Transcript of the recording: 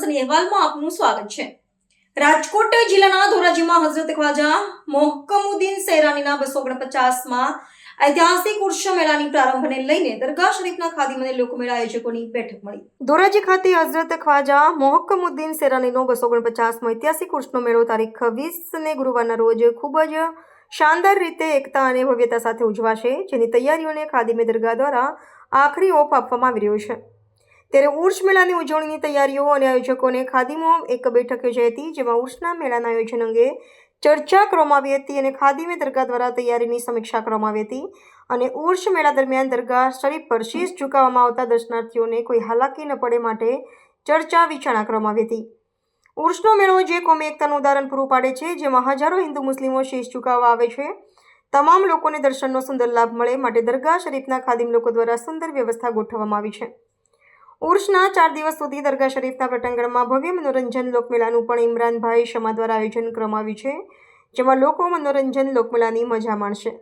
સની અહેવાલમાં આપનું સ્વાગત છે. રાજકોટ જિલ્લાના ધોરાજીમાં હઝરત ખ્વાજા મોહકમુદ્દીન સૈરાનીના બસો ઓગણપચાસમાં ઐતિહાસિક ઉર્ષ મેળાની પ્રારંભને લઈને દરગાહ શરીફના ખાદીમ અને લોકમેળા આયોજકોની બેઠક મળી. ધોરાજી ખાતે હઝરત ખ્વાજા મોહકમુદ્દીન સૈરાનીનો બસો ઓગણપચાસમો ઐતિહાસિક ઉર્ષનો મેળો તારીખ વીસને ગુરુવારના રોજ ખૂબ જ શાનદાર રીતે એકતા અને ભવ્યતા સાથે ઉજવાશે, જેની તૈયારીઓને ખાદીમે દરગાહ દ્વારા આખરી ઓફ આપવામાં આવી રહ્યો છે. ત્યારે ઉર્ષ મેળાની ઉજવણીની તૈયારીઓ અને આયોજકોને ખાદીમો એક બેઠક યોજાઈ હતી, જેમાં ઉર્સના મેળાના આયોજન અંગે ચર્ચા કરવામાં આવી હતી અને ખાદીમે દરગાહ દ્વારા તૈયારીની સમીક્ષા કરવામાં આવી હતી. અને ઉર્ષ મેળા દરમિયાન દરગાહ શરીફ પર શીશ ઝુકાવવામાં આવતા દર્શનાર્થીઓને કોઈ હાલાકી ન પડે માટે ચર્ચા વિચારણા કરવામાં આવી હતી. ઉર્ષનો મેળો જે કોમી એકતાનું ઉદાહરણ પૂરું પાડે છે, જેમાં હજારો હિન્દુ મુસ્લિમો શીશ ઝુકાવવા આવે છે, તમામ લોકોને દર્શનનો સુંદર લાભ મળે માટે દરગાહ શરીફના ખાદીમ લોકો દ્વારા સુંદર વ્યવસ્થા ગોઠવવામાં આવી છે. ઉર્ષના ચાર દિવસ સુધી દરગાહ શરીફના પટાંગણમાં ભવ્ય મનોરંજન લોકમેળાનું પણ ઇમરાનભાઈ શમા દ્વારા આયોજન કરવામાં આવ્યું છે, જેમાં લોકો મનોરંજન લોકમેળાની મજા માણશે.